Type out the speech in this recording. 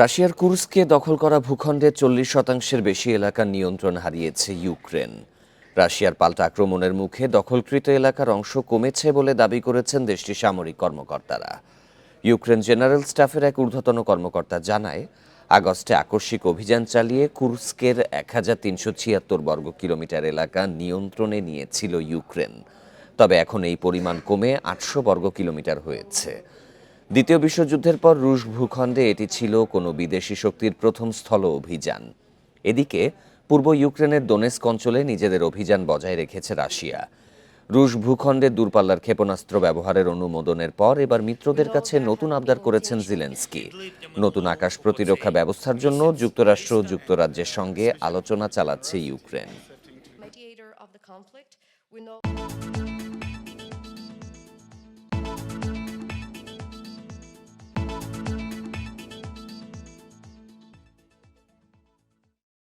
রাশিয়ার কুর্সকে দখল করা ভূখণ্ডের চল্লিশ শতাংশের বেশি এলাকার নিয়ন্ত্রণ হারিয়েছে ইউক্রেন। রাশিয়ার পাল্টা আক্রমণের মুখে দখলকৃত এলাকার অংশ কমেছে বলে দাবি করেছেন দেশটির সামরিক কর্মকর্তারা। ইউক্রেন জেনারেল স্টাফের এক ঊর্ধ্বতন কর্মকর্তা জানায়, আগস্টে আকস্মিক অভিযান চালিয়ে কুর্স্কের এক হাজার তিনশো ছিয়াত্তর বর্গ কিলোমিটার এলাকা নিয়ন্ত্রণে নিয়েছিল ইউক্রেন। তবে এখন এই পরিমাণ কমে আটশো বর্গ কিলোমিটার হয়েছে। দ্বিতীয় বিশ্বযুদ্ধের পর রুশ ভূখণ্ডে এটি ছিল কোনো বিদেশি শক্তির প্রথম স্থল অভিযান। এদিকে, পূর্ব ইউক্রেনের দোনেস্ক অঞ্চলে নিজেদের অভিযান বজায় রেখেছে রাশিয়া। রুশ ভূখণ্ডে দূরপাল্লার ক্ষেপণাস্ত্র ব্যবহারের অনুমোদনের পর এবার মিত্রদের কাছে নতুন আবদার করেছেন জিলেন্সকি। নতুন আকাশ প্রতিরক্ষা ব্যবস্থার জন্য যুক্তরাষ্ট্র যুক্তরাজ্যের সঙ্গে আলোচনা চালাচ্ছে ইউক্রেন।